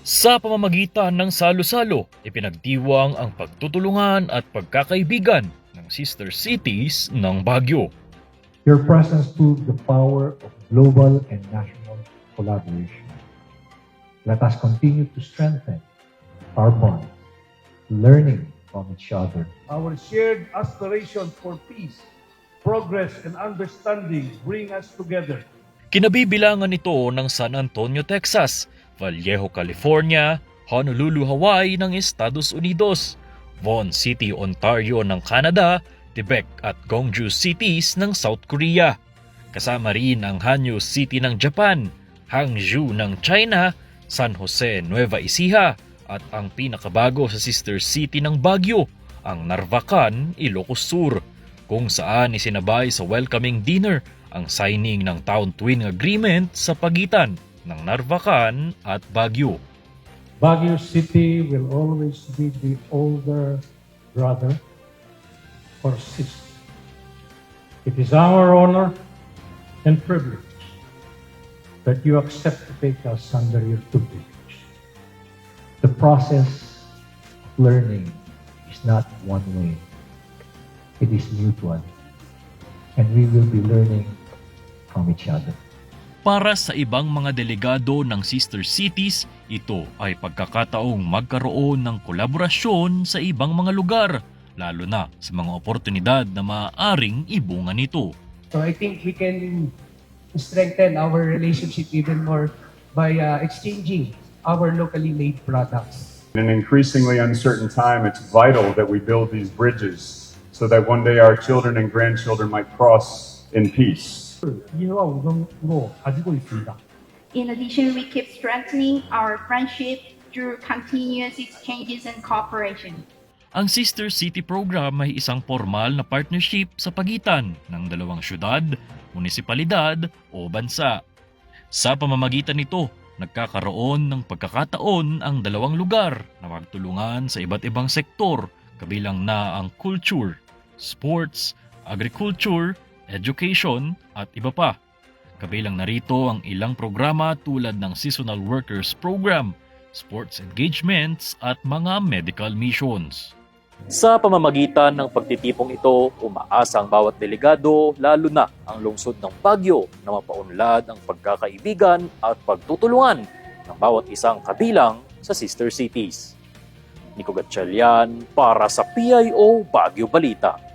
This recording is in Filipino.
Sa pamamagitan ng salo-salo, ipinagdiwang ang pagtutulungan at pagkakaibigan ng sister cities ng Baguio. Your presence proved the power of global and national collaboration. Let us continue to strengthen our bond, learning from each other. Our shared aspiration for peace, progress, and understanding bring us together. Kinabibilangan ito ng San Antonio, Texas, Vallejo, California, Honolulu, Hawaii ng Estados Unidos, Vaughan City, Ontario ng Canada, Quebec at Gwangju cities ng South Korea. Kasama rin ang Hanyo City ng Japan, Hangzhou ng China, San Jose, Nueva Ecija at ang pinakabago sa sister city ng Baguio, ang Narvacan, Ilocos Sur, kung saan isinabay sa welcoming dinner ang signing ng Town Twin Agreement sa pagitan ng Narvacan at Baguio. Baguio City will always be the older brother or sister. It is our honor and privilege that you accept to take us under your tutelage. The process of learning is not one way. It is mutual. And we will be learning from each other. Para sa ibang mga delegado ng sister cities, ito ay pagkakataong magkaroon ng kolaborasyon sa ibang mga lugar, lalo na sa mga oportunidad na maaaring ibunga nito. So I think we can strengthen our relationship even more by uh, exchanging our locally made products. In an increasingly uncertain time, it's vital that we build these bridges so that one day our children and grandchildren might cross in peace. 이해와 우정으로 가지고 있습니다. In addition, we keep strengthening our friendship through continuous exchanges and cooperation. Ang Sister City Program ay isang formal na partnership sa pagitan ng dalawang syudad, munisipalidad o bansa. Sa pamamagitan nito, nagkakaroon ng pagkakataon ang dalawang lugar na magtulungan sa iba't ibang sektor kabilang na ang culture, sports, agriculture, education at iba pa. Kabilang narito ang ilang programa tulad ng Seasonal Workers Program, sports engagements at mga medical missions. Sa pamamagitan ng pagtitipong ito, umaasa ang bawat delegado, lalo na ang lungsod ng Baguio na mapaunlad ang pagkakaibigan at pagtutulungan ng bawat isang kabilang sa sister cities. Nico Gatchalian para sa PIO Baguio Balita.